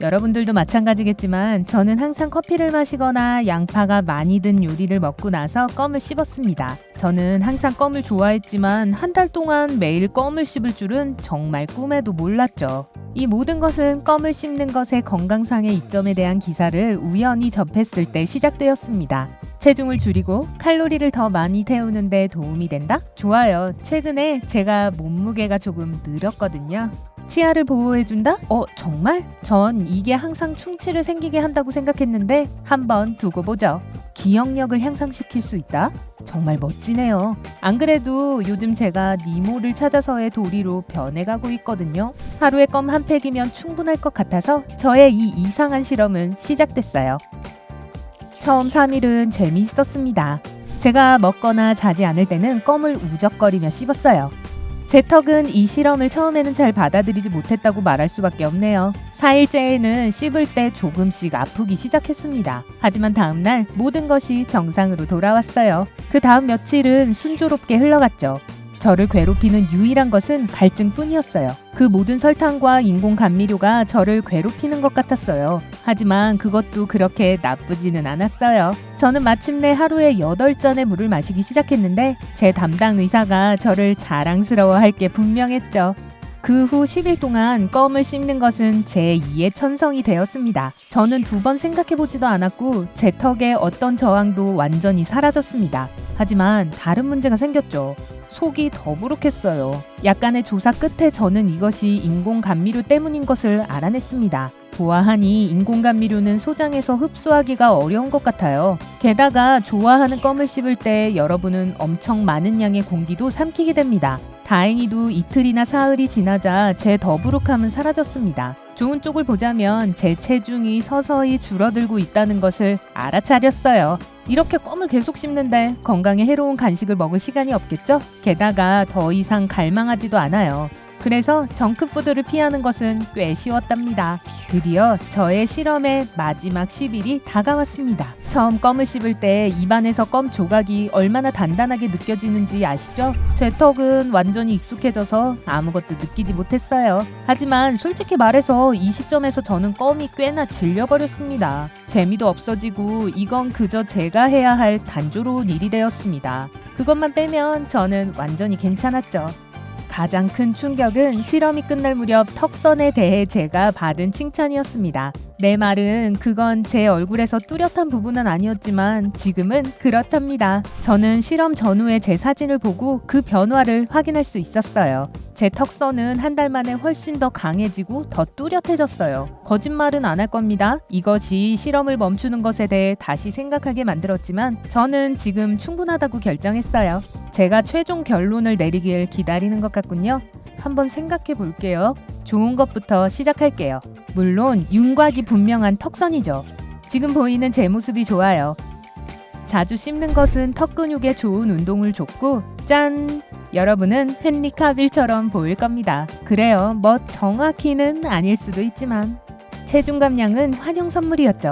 여러분들도 마찬가지겠지만 저는 항상 커피를 마시거나 양파가 많이 든 요리를 먹고 나서 껌을 씹었습니다. 저는 항상 껌을 좋아했지만 한 달 동안 매일 껌을 씹을 줄은 정말 꿈에도 몰랐죠. 이 모든 것은 껌을 씹는 것의 건강상의 이점에 대한 기사를 우연히 접했을 때 시작되었습니다. 체중을 줄이고 칼로리를 더 많이 태우는 데 도움이 된다? 좋아요. 최근에 제가 몸무게가 조금 늘었거든요. 치아를 보호해준다? 어, 정말? 전 이게 항상 충치를 생기게 한다고 생각했는데 한번 두고 보죠. 기억력을 향상시킬 수 있다? 정말 멋지네요. 안 그래도 요즘 제가 니모를 찾아서의 도리로 변해가고 있거든요. 하루에 껌 한 팩이면 충분할 것 같아서 저의 이 이상한 실험은 시작됐어요. 처음 3일은 재미있었습니다. 제가 먹거나 자지 않을 때는 껌을 우적거리며 씹었어요. 제 턱은 이 실험을 처음에는 잘 받아들이지 못했다고 말할 수밖에 없네요. 4일째에는 씹을 때 조금씩 아프기 시작했습니다. 하지만 다음날 모든 것이 정상으로 돌아왔어요. 그 다음 며칠은 순조롭게 흘러갔죠. 저를 괴롭히는 유일한 것은 갈증뿐이었어요. 그 모든 설탕과 인공 감미료가 저를 괴롭히는 것 같았어요. 하지만 그것도 그렇게 나쁘지는 않았어요. 저는 마침내 하루에 8잔의 물을 마시기 시작했는데 제 담당 의사가 저를 자랑스러워 할 게 분명했죠. 그후 10일 동안 껌을 씹는 것은 제 2의 천성이 되었습니다. 저는 두 번 생각해보지도 않았고 제 턱의 어떤 저항도 완전히 사라졌습니다. 하지만 다른 문제가 생겼죠. 속이 더부룩했어요. 약간의 조사 끝에 저는 이것이 인공 감미료 때문인 것을 알아냈습니다. 보아하니 인공 감미료는 소장에서 흡수하기가 어려운 것 같아요. 게다가 좋아하는 껌을 씹을 때 여러분은 엄청 많은 양의 공기도 삼키게 됩니다. 다행히도 이틀이나 사흘이 지나자 제 더부룩함은 사라졌습니다. 좋은 쪽을 보자면 제 체중이 서서히 줄어들고 있다는 것을 알아차렸어요. 이렇게 껌을 계속 씹는데 건강에 해로운 간식을 먹을 시간이 없겠죠? 게다가 더 이상 갈망하지도 않아요. 그래서 정크푸드를 피하는 것은 꽤 쉬웠답니다. 드디어 저의 실험의 마지막 10일이 다가왔습니다. 처음 껌을 씹을 때 입안에서 껌 조각이 얼마나 단단하게 느껴지는지 아시죠? 제 턱은 완전히 익숙해져서 아무것도 느끼지 못했어요. 하지만 솔직히 말해서 이 시점에서 저는 껌이 꽤나 질려버렸습니다. 재미도 없어지고 이건 그저 제가 해야 할 단조로운 일이 되었습니다. 그것만 빼면 저는 완전히 괜찮았죠. 가장 큰 충격은 실험이 끝날 무렵 턱선에 대해 제가 받은 칭찬이었습니다. 내 말은 그건 제 얼굴에서 뚜렷한 부분은 아니었지만 지금은 그렇답니다. 저는 실험 전후의 제 사진을 보고 그 변화를 확인할 수 있었어요. 제 턱선은 한 달 만에 훨씬 더 강해지고 더 뚜렷해졌어요. 거짓말은 안 할 겁니다. 이것이 실험을 멈추는 것에 대해 다시 생각하게 만들었지만 저는 지금 충분하다고 결정했어요. 제가 최종 결론을 내리길 기다리는 것 같군요. 한번 생각해 볼게요. 좋은 것부터 시작할게요. 물론 윤곽이 분명한 턱선이죠. 지금 보이는 제 모습이 좋아요. 자주 씹는 것은 턱 근육에 좋은 운동을 줬고 짠! 여러분은 헨리 카빌처럼 보일 겁니다. 그래요. 뭐 정확히는 아닐 수도 있지만 체중 감량은 환영 선물이었죠.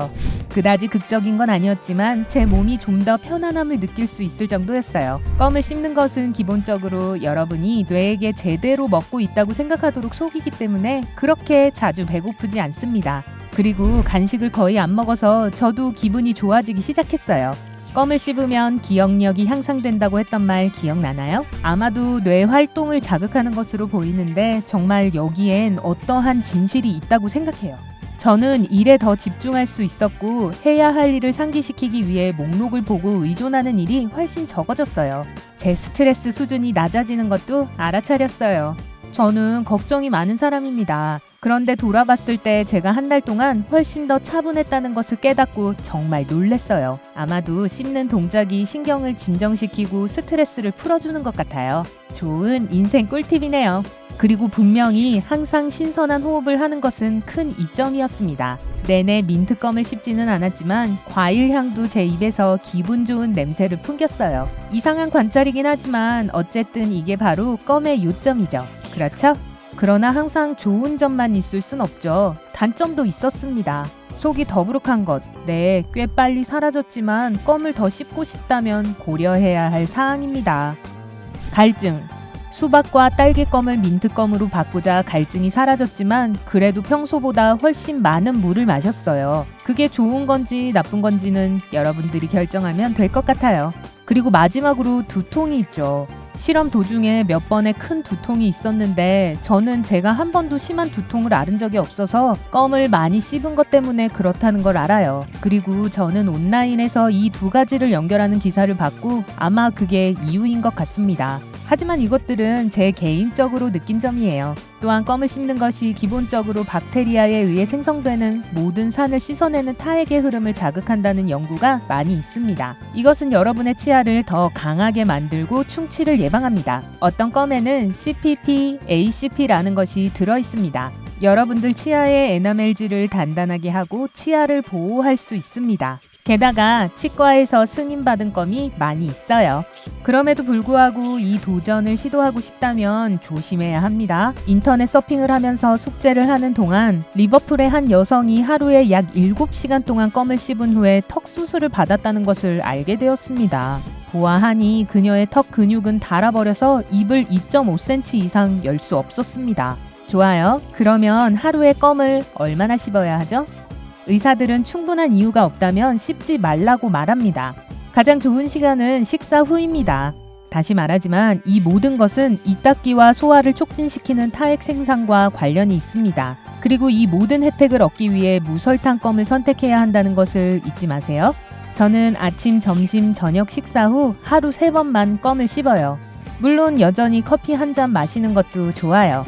그다지 극적인 건 아니었지만 제 몸이 좀 더 편안함을 느낄 수 있을 정도였어요. 껌을 씹는 것은 기본적으로 여러분이 뇌에게 제대로 먹고 있다고 생각하도록 속이기 때문에 그렇게 자주 배고프지 않습니다. 그리고 간식을 거의 안 먹어서 저도 기분이 좋아지기 시작했어요. 껌을 씹으면 기억력이 향상된다고 했던 말 기억나나요? 아마도 뇌 활동을 자극하는 것으로 보이는데 정말 여기엔 어떠한 진실이 있다고 생각해요. 저는 일에 더 집중할 수 있었고 해야 할 일을 상기시키기 위해 목록을 보고 의존하는 일이 훨씬 적어졌어요. 제 스트레스 수준이 낮아지는 것도 알아차렸어요. 저는 걱정이 많은 사람입니다. 그런데 돌아봤을 때 제가 한 달 동안 훨씬 더 차분했다는 것을 깨닫고 정말 놀랬어요. 아마도 씹는 동작이 신경을 진정시키고 스트레스를 풀어주는 것 같아요. 좋은 인생 꿀팁이네요. 그리고 분명히 항상 신선한 호흡을 하는 것은 큰 이점이었습니다. 내내 민트껌을 씹지는 않았지만 과일 향도 제 입에서 기분 좋은 냄새를 풍겼어요. 이상한 관찰이긴 하지만 어쨌든 이게 바로 껌의 요점이죠. 그렇죠? 그러나 항상 좋은 점만 있을 순 없죠. 단점도 있었습니다. 속이 더부룩한 것, 네, 꽤 빨리 사라졌지만 껌을 더 씹고 싶다면 고려해야 할 사항입니다. 갈증. 수박과 딸기껌을 민트껌으로 바꾸자 갈증이 사라졌지만 그래도 평소보다 훨씬 많은 물을 마셨어요. 그게 좋은 건지 나쁜 건지는 여러분들이 결정하면 될 것 같아요. 그리고 마지막으로 두통이 있죠. 실험 도중에 몇 번의 큰 두통이 있었는데 저는 제가 한 번도 심한 두통을 앓은 적이 없어서 껌을 많이 씹은 것 때문에 그렇다는 걸 알아요. 그리고 저는 온라인에서 이 두 가지를 연결하는 기사를 봤고 아마 그게 이유인 것 같습니다. 하지만 이것들은 제 개인적으로 느낀 점이에요. 또한 껌을 씹는 것이 기본적으로 박테리아에 의해 생성되는 모든 산을 씻어내는 타액의 흐름을 자극한다는 연구가 많이 있습니다. 이것은 여러분의 치아를 더 강하게 만들고 충치를 예방합니다. 어떤 껌에는 CPP, ACP라는 것이 들어 있습니다. 여러분들 치아의 에나멜질을 단단하게 하고 치아를 보호할 수 있습니다. 게다가 치과에서 승인받은 껌이 많이 있어요. 그럼에도 불구하고 이 도전을 시도하고 싶다면 조심해야 합니다. 인터넷 서핑을 하면서 숙제를 하는 동안 리버풀의 한 여성이 하루에 약 7시간 동안 껌을 씹은 후에 턱 수술을 받았다는 것을 알게 되었습니다. 보아하니 그녀의 턱 근육은 닳아버려서 입을 2.5cm 이상 열 수 없었습니다. 좋아요. 그러면 하루에 껌을 얼마나 씹어야 하죠? 의사들은 충분한 이유가 없다면 씹지 말라고 말합니다. 가장 좋은 시간은 식사 후입니다. 다시 말하지만 이 모든 것은 이닦기와 소화를 촉진시키는 타액 생산과 관련이 있습니다. 그리고 이 모든 혜택을 얻기 위해 무설탕 껌을 선택해야 한다는 것을 잊지 마세요. 저는 아침, 점심, 저녁 식사 후 하루 세 번만 껌을 씹어요. 물론 여전히 커피 한 잔 마시는 것도 좋아요.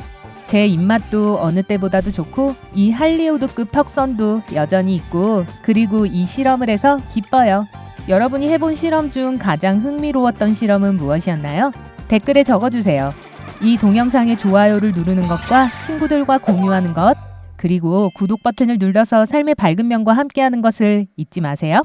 제 입맛도 어느 때보다도 좋고 이 할리우드급 턱선도 여전히 있고 그리고 이 실험을 해서 기뻐요. 여러분이 해본 실험 중 가장 흥미로웠던 실험은 무엇이었나요? 댓글에 적어주세요. 이 동영상의 좋아요를 누르는 것과 친구들과 공유하는 것 그리고 구독 버튼을 눌러서 삶의 밝은 면과 함께하는 것을 잊지 마세요.